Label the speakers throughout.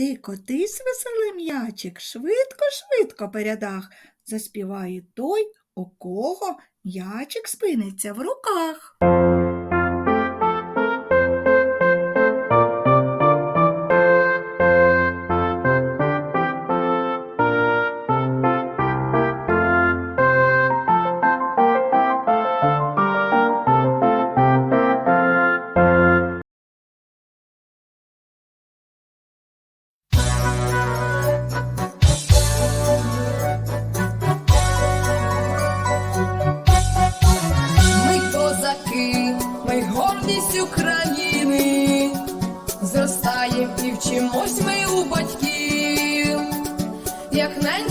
Speaker 1: Ти котись, веселий м'ячик, швидко, швидко передах, заспіває той, у кого м'ячик спиниться в руках.
Speaker 2: Ми гордість України, зростаємо і вчимось ми у батьків, як неньку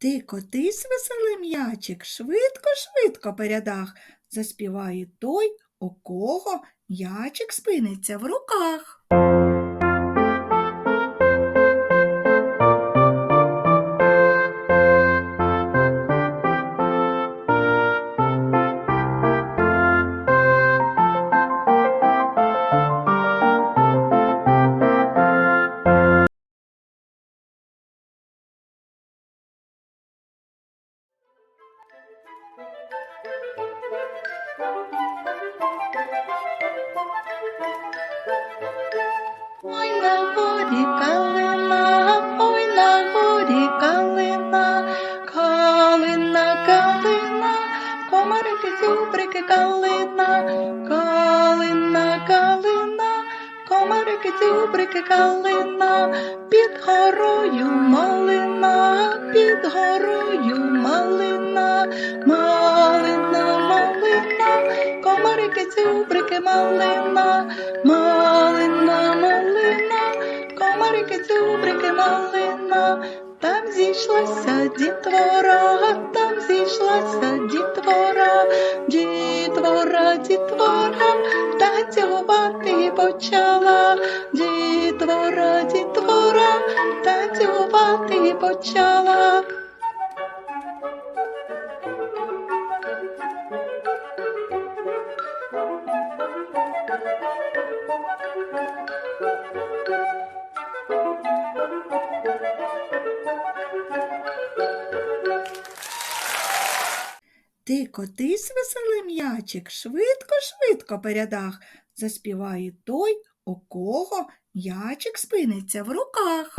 Speaker 2: Ти
Speaker 1: котись, веселий м'ячик, швидко, швидко передах, заспіває той, у кого м'ячик спиниться в руках.
Speaker 3: На горі калина, ой на горі калина, калина, калина, комарики, зубрики, калина, калина, калина, комарики, зубрики, калина, під горою малина, під горою малина, малина, малина, комарики, зубрики, малина, малина, зубрики, малина, там зійшлася дітвора, там зійшлася дітвора, дітвора, дітвора, танцювати почала, дітвора, дітвора, танцювати почала.
Speaker 4: Котись веселий м'ячик швидко-швидко передах, заспіває той, у кого м'ячик спиниться в руках.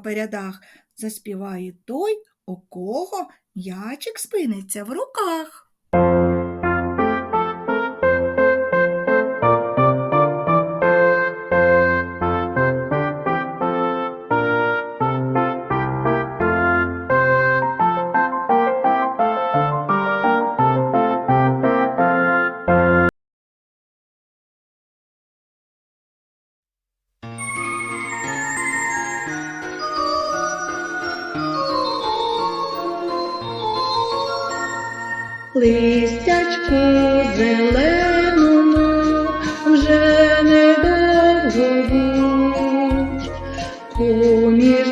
Speaker 5: по
Speaker 4: рядах, заспіває той, у кого м'ячик спиниться в руках.
Speaker 3: листячку зеленому вже недовго будь. Поміж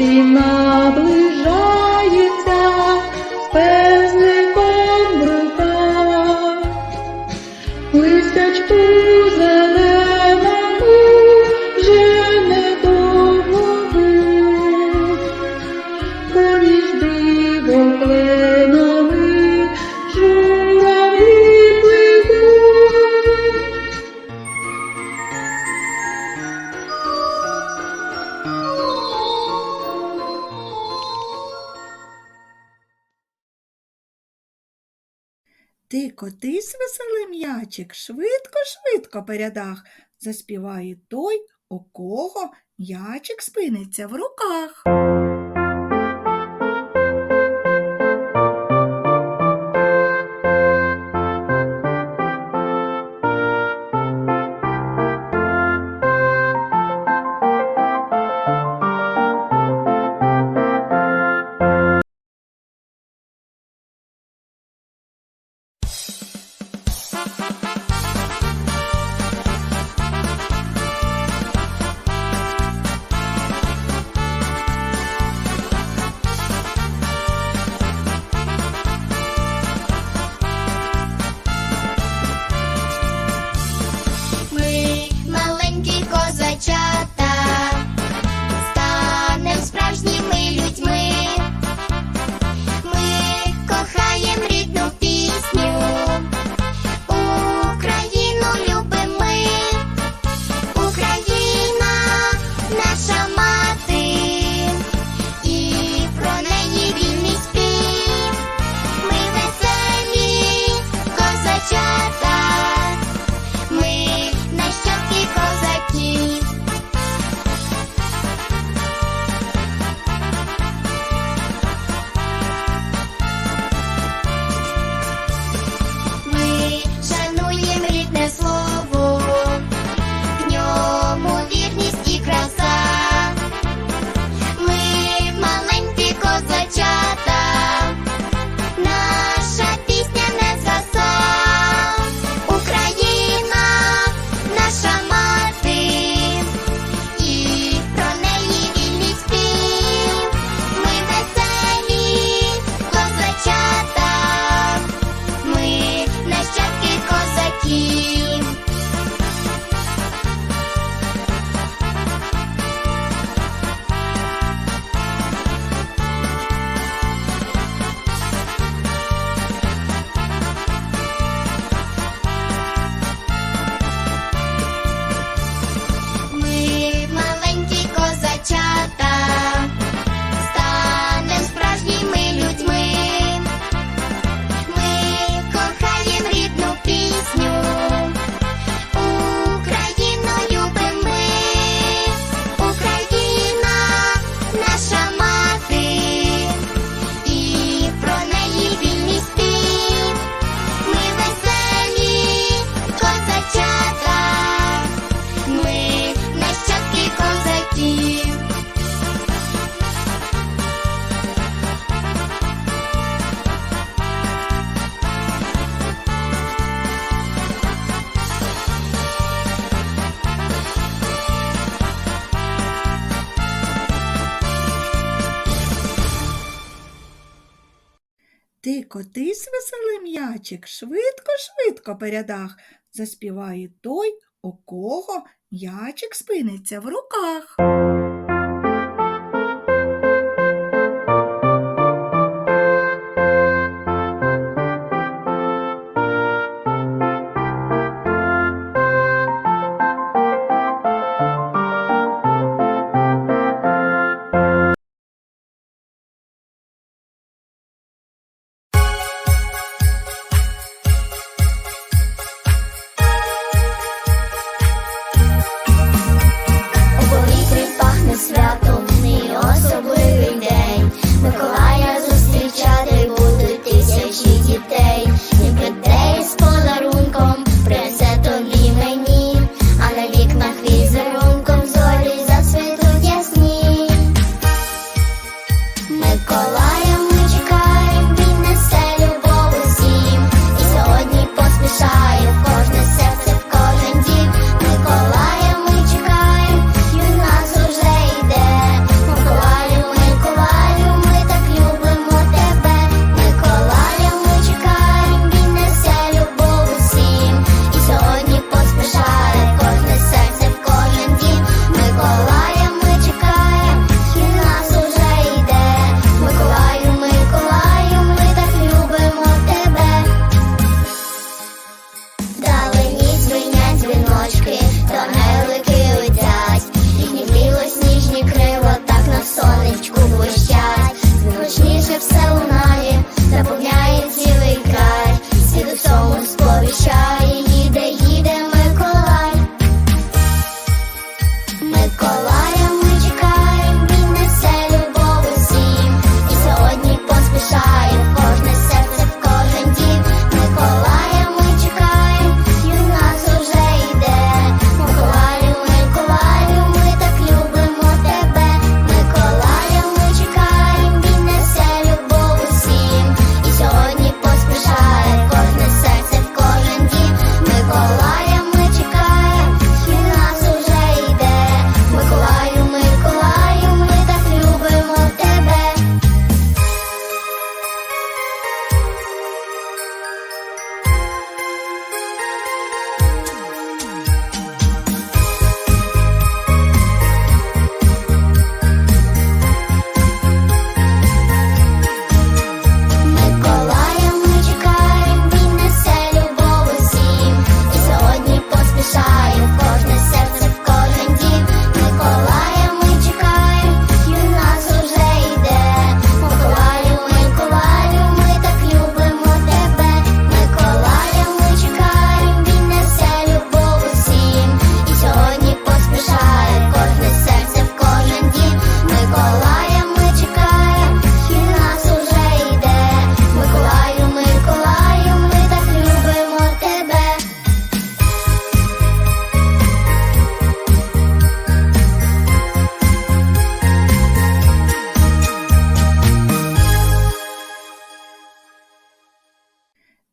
Speaker 4: Fatima. веселий м'ячик швидко-швидко передах, заспіває той, у кого м'ячик спиниться в руках.
Speaker 1: м'ячик швидко-швидко передах, заспіває той, у кого м'ячик спиниться в руках.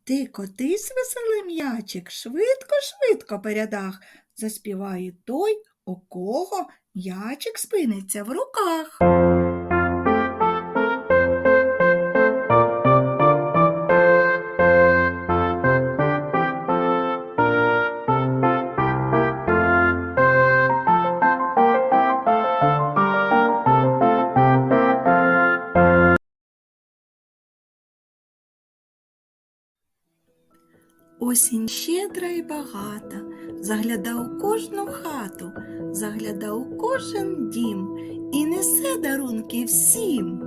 Speaker 1: Ти котись веселий м'ячик, швидко-швидко передах, заспіває той, у кого м'ячик спиниться в руках. Осінь щедра і багата, заглядав у кожну хату, заглядав у кожен дім і несе дарунки всім.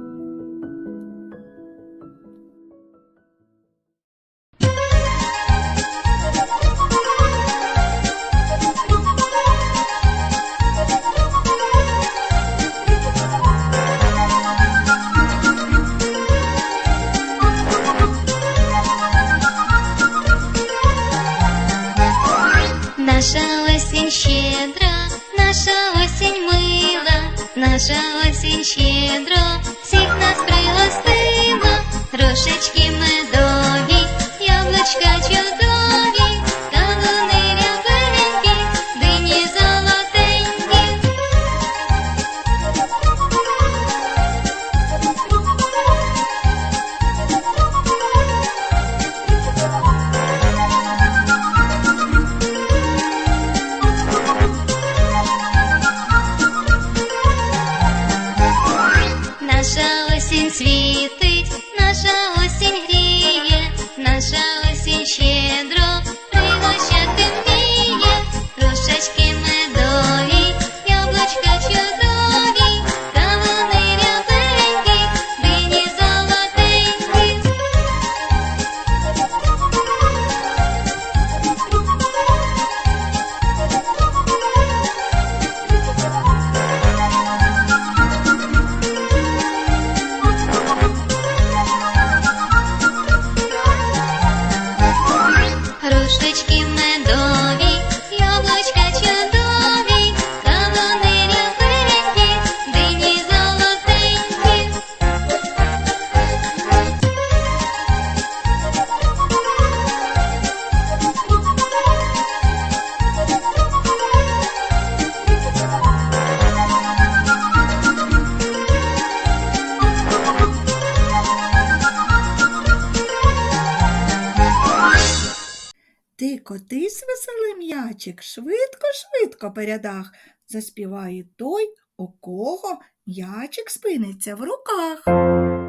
Speaker 6: М'ячик швидко, швидко по рядах, заспіває той, у кого м'ячик спиниться в руках.